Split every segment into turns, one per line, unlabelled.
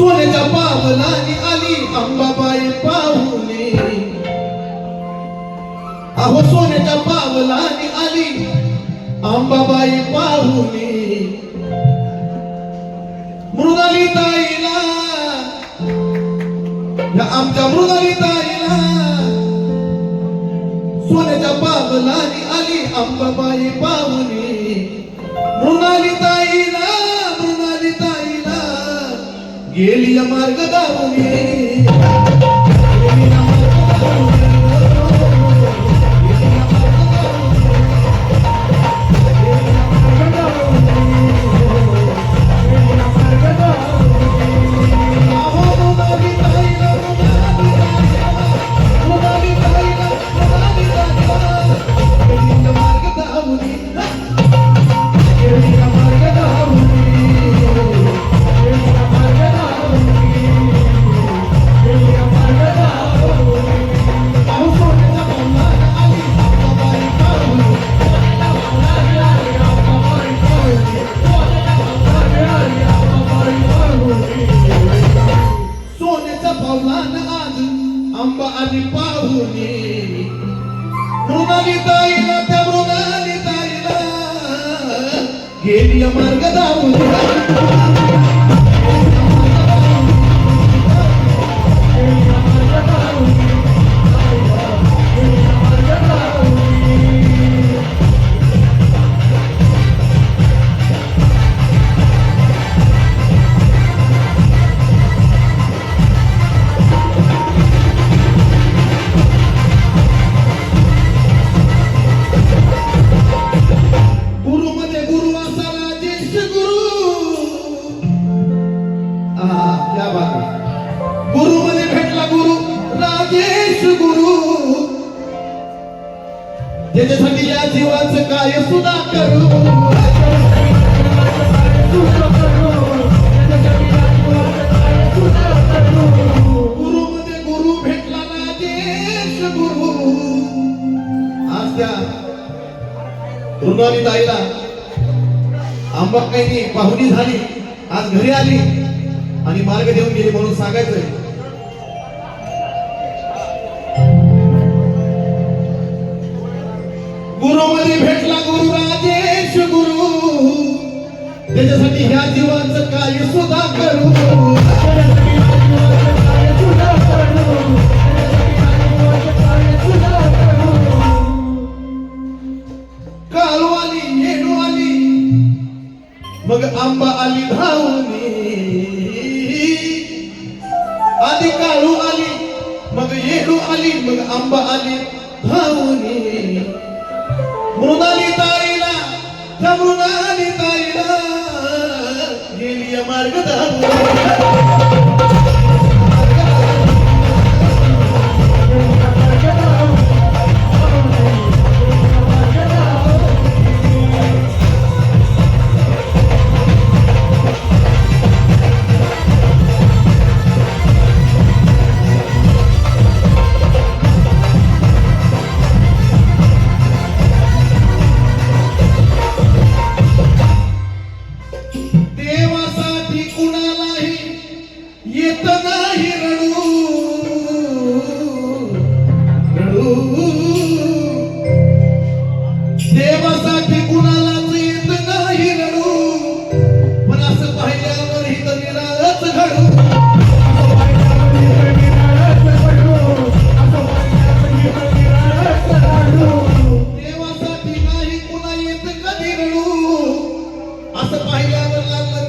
सोन्याच्या पावलानी आली अंबाबाई पाहुणे अहो सोन्याच्या पावलानी आली अंबाबाई पाहुणे मृणाली ताईला या आमच्या मृणाली ताईला सोन्याच्या पावलानी आली अंबाबाई गेली या मार्ग पाहुणे मृणाली ताईला त्या मृणाली ताईला. गेली मार्ग दावून हा क्या बात आहे. गुरु मध्ये भेटला गुरु राजेश गुरु. त्याच्यासाठी या जीवाचं काय सुद्धा करू. गुरु मध्ये गुरु भेटला राजेश गुरु. आज त्या रुणाली ताईला आंबा काही पाहुणी झाली. आज घरी आली. आणि मार्ग देऊन गेले म्हणून सांगायचंय. गुरुमध्ये भेटला गुरु राजेश गुरु. त्याच्यासाठी ह्या जीवाचं काय सुद्धा करू. काळू आली येणू आली मग आंबा आली धावणी आली मग आंबा आली भाऊनी. मृणाली ताईला त्या मृणाली ताईला गेली मार्ग धावणी येत नाही रडू. रडू. देवासाठी कुणालाच येत नाही रडू. पण असं पाहिल्यावर ही तर निराळच घडू. देवासाठी नाही कुणा येत कधी रडू. असं पाहिल्यावर लागलं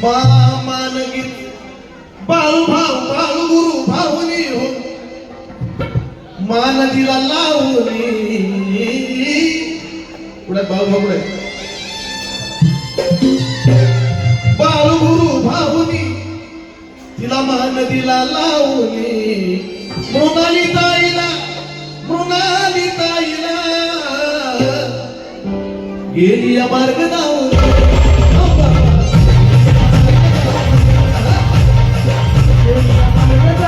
मान गीत बाळू भाऊ बाळू गुरु भाऊनी हो। मानगीला लावणी पुढे भाऊ भाऊ पुढे. बाळू गुरु भाऊनी तिला मान दिला लावणी मृणाली ताईला मृणाली ताईला गेली या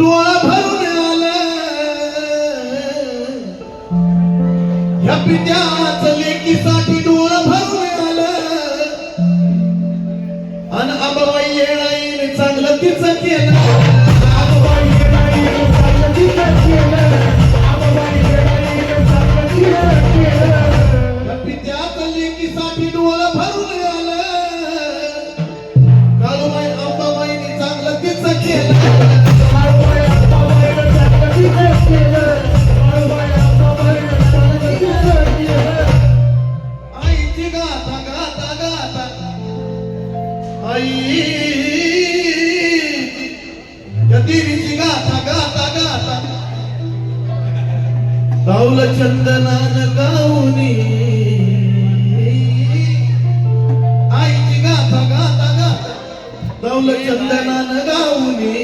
डोळा भरून आलं. ह्या पित्याच लेकीसाठी डोळा भरून आलं. आणि आबाबाई येणार चांगलं तिचं केलं. आई देवीची गाथा गाथा गाथा गावल चंदनान गाऊनी आईची गाथा गाथा गाथा गावल चंदनान गाऊनी